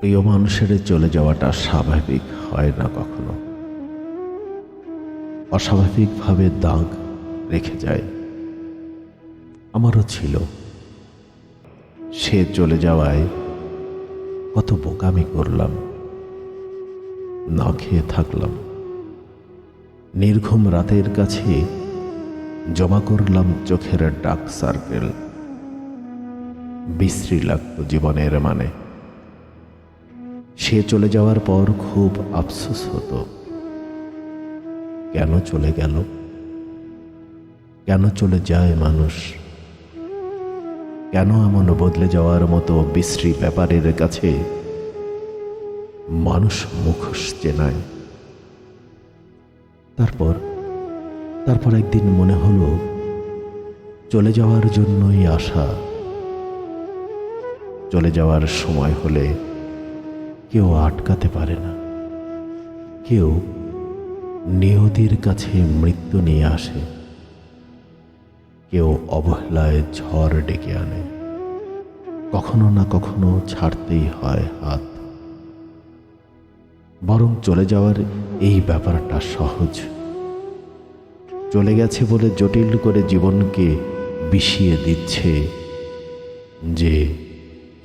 প্রিয় মানুষের চলে যাওয়াটা স্বাভাবিক হয় না কখনো। অস্বাভাবিকভাবে দাগ রেখে যায়। আমারও ছিল। সে চলে যাওয়ায় কত বোকামি করলাম, না খেয়ে থাকলাম। নির্ঘুম রাতের কাছে জমা করলাম চোখের ডাক সার্কেল। বিশ্রী লাগত জীবনের মানে। সে চলে যাওয়ার পর খুব আফসোস হতো। কেন চলে গেল? কেন চলে যায় মানুষ? কেন এমন বদলে যাওয়ার মতো বিশ্রী ব্যাপারের কাছে মানুষ মুখোশ চেনায়? তারপর তারপর একদিন মনে হলো, চলে যাওয়ার জন্যই আশা। চলে যাওয়ার সময় হলে কেউ আটকাতে পারে না। কেউ নিয়তির কাছে মৃত্যু নিয়ে আসে। কেউ অবহেলায় ঝড় ডেকে আনে। কখনো না কখনো ছাড়তেই হয় হাত। বরং চলে যাওয়ার এই ব্যাপারটা সহজ। চলে গেছে বলে জটিল করে জীবনকে বিষিয়ে দিচ্ছে যে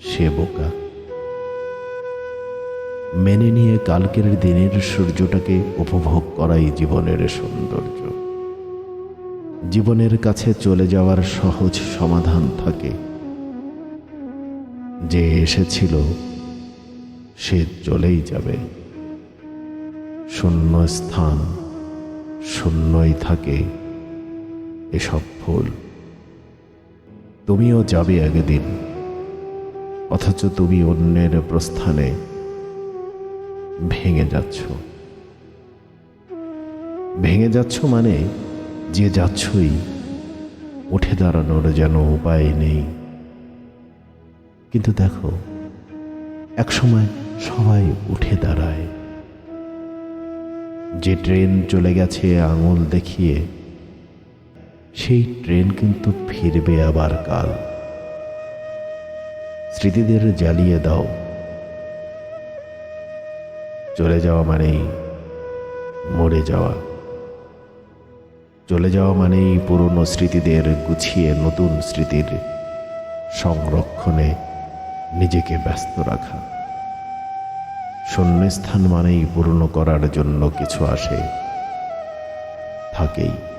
সে বোকা। মেনে নিয়ে কালকের দিনের সূর্যটাকে উপভোগ করাই জীবনের সৌন্দর্য। জীবনের কাছে চলে যাওয়ার সহজ সমাধান থাকে। যে এসেছিল, সে চলেই যাবে। শূন্য স্থান, শূন্যই থাকে এসব ফুল। তুমিও যাবে একদিন, অথচ তুমি অন্যের প্রস্থানে ভেঙে যাচ্ছ। ভেঙে যাচ্ছ মানে যে যাচ্ছই উঠে দাঁড়ানোর যেন উপায় নেই। কিন্তু দেখো, একসময় সবাই উঠে দাঁড়ায়। যে ট্রেন চলে গেছে আঙুল দেখিয়ে, সেই ট্রেন কিন্তু ফিরবে আবার কাল। স্মৃতিদের জ্বালিয়ে দাও। চলে যাওয়া মানেই মরে যাওয়া। চলে যাওয়া মানেই পুরনো স্মৃতিদের গুছিয়ে নতুন স্মৃতির সংরক্ষণে নিজেকে ব্যস্ত রাখা। শূন্যস্থান মানেই পূর্ণ করার জন্য কিছু আসে, থাকেই।